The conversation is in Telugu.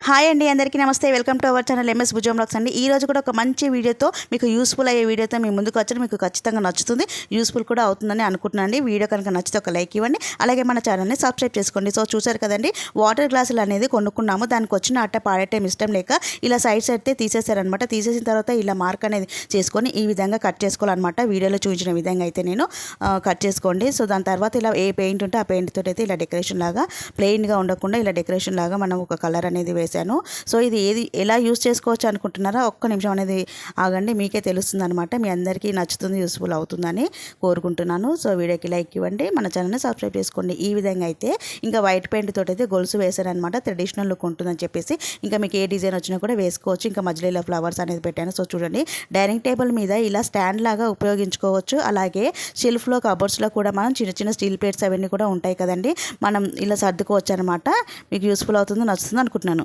హాయ్ అండి అందరికీ నమస్తే. Welcome to our channel M S vlogs అండి. ఈ రోజు కూడా ఒక మంచి వీడియోతో మీకు యూస్ఫుల్ అయ్యే వీడియోతో మీ ముందుకు వచ్చాను మీకు ఖచ్చితంగా నచ్చుతుంది. యూస్ఫుల్ కూడా అవుతుందని అనుకుంటున్నాను అండి. వీడియో కనుక నచ్చితే ఒక లైక్ ఇవ్వండి. అలాగే మన ఛానల్ని సబ్స్క్రైబ్ చేసుకోండి. సో చూసారు కదండి వాటర్ గ్లాసులు అనేది కొనుక్కున్నాము. దానికి వచ్చిన అట్ట పాడేటం ఇష్టం లేక ఇలా సైడ్స్ అయితే తీసేశారనమాట తీసేసిన తర్వాత ఇలా మార్క్ అనేది చేసుకొని ఈ విధంగా కట్ చేసుకోవాలన్నమాట. వీడియోలో చూపించిన విధంగా అయితే నేను కట్ చేసుకోండి. సో దాని తర్వాత ఇలా ఏ పెయింట్ ఉంటే ఆ పెయింట్ తోటి అయితే ఇలా డెకరేషన్ లాగా ప్లెయిన్గా ఉండకుండా ఇలా డెకరేషన్ లాగా మనం ఒక కలర్ అనేది వేశాను సో ఇది ఏది ఎలా యూస్ చేసుకోవచ్చు అనుకుంటున్నారా? ఒక్క నిమిషం అనేది ఆగండి. మీకే తెలుస్తుంది అనమాట మీ అందరికీ నచ్చుతుంది యూస్ఫుల్ అవుతుందని కోరుకుంటున్నాను. సో వీడియోకి లైక్ ఇవ్వండి. మన ఛానల్ని సబ్స్క్రైబ్ చేసుకోండి. ఈ విధంగా అయితే ఇంకా వైట్ పెయింట్ తోటి అయితే గొలుసు వేశారనమాట అనమాట ట్రెడిషనల్ లుక్ ఉంటుందని చెప్పేసి ఇంకా మీకు ఏ డిజైన్ వచ్చినా కూడా వేసుకోవచ్చు. ఇంకా మధ్యలో ఇలా ఫ్లవర్స్ అనేది పెట్టాను. సో చూడండి. డైనింగ్ టేబుల్ మీద ఇలా స్టాండ్ లాగా ఉపయోగించుకోవచ్చు. అలాగే షెల్ఫ్లో కబర్స్లో కూడా మనం చిన్న చిన్న స్టీల్ ప్లేట్స్ అవన్నీ కూడా ఉంటాయి కదండి. మనం ఇలా సర్దుకోవచ్చు అనమాట మీకు యూస్ఫుల్ అవుతుంది నచ్చుతుంది అనుకుంటున్నాను.